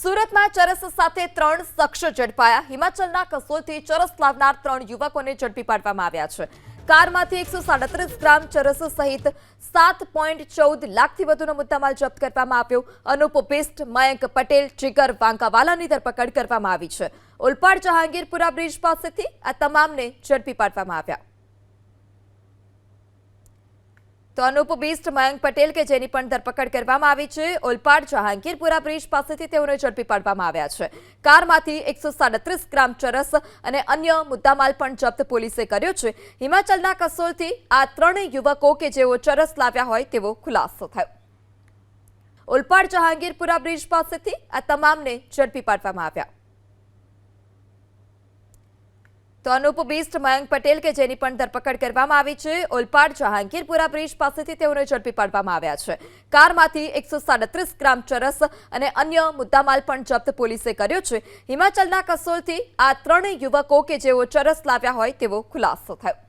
સુરતમાં ચરસ સાથે ત્રણ શખ્સ ઝડપાયા. હિમાચલના કસોલથી ચરસ લાવનાર ત્રણ યુવકોને ઝડપી પાડવામાં આવ્યા છે. કારમાંથી એકસો સાડત્રીસ ગ્રામ ચરસ સહિત સાત પોઈન્ટ ચૌદ લાખથી વધુનો મુદ્દામાલ જપ્ત કરવામાં આવ્યો. અનુપ બિસ્ટ, મયંક પટેલ, જીગર વાંકાવાલાની ધરપકડ કરવામાં આવી છે. ઓલપાડ જહાંગીરપુરા બ્રિજ પાસેથી આ તમામને ઝડપી પાડવામાં આવ્યા. તો અનુપ બિસ્ટ મયંક પટેલ કે જેની પણ ધરપકડ કરવામાં આવી છે. ઓલપાડ જહાંગીરપુરા બ્રિજ પાસેથી તેઓને ઝડપી પાડવામાં આવ્યા છે. કારમાંથી એકસો ગ્રામ ચરસ અને અન્ય મુદ્દામાલ પણ જપ્ત પોલીસે કર્યો છે. હિમાચલના કસોલથી આ ત્રણેય યુવકો કે જેઓ ચરસ લાવ્યા હોય તેવો ખુલાસો થયો. ઓલપાડ જહાંગીરપુરા બ્રિજ પાસેથી આ તમામને ઝડપી પાડવામાં આવ્યા. તો અનુપ બિસ્ટ, મયંક પટેલ કે જેની પણ ધરપકડ કરવામાં આવી છે. ઓલપાડ, જહાંગીરપુરા બ્રિજ પાસેથી તેઓને ઝડપી પાડવામાં આવ્યા છે. કારમાંથી એકસો સાડત્રીસ ગ્રામ ચરસ અને અન્ય મુદ્દામાલ પણ જપ્ત પોલીસે કર્યો છે. હિમાચલના કસોલથી આ ત્રણેય યુવકો કે જેઓ ચરસ લાવ્યા હોય તેવો ખુલાસો થયો.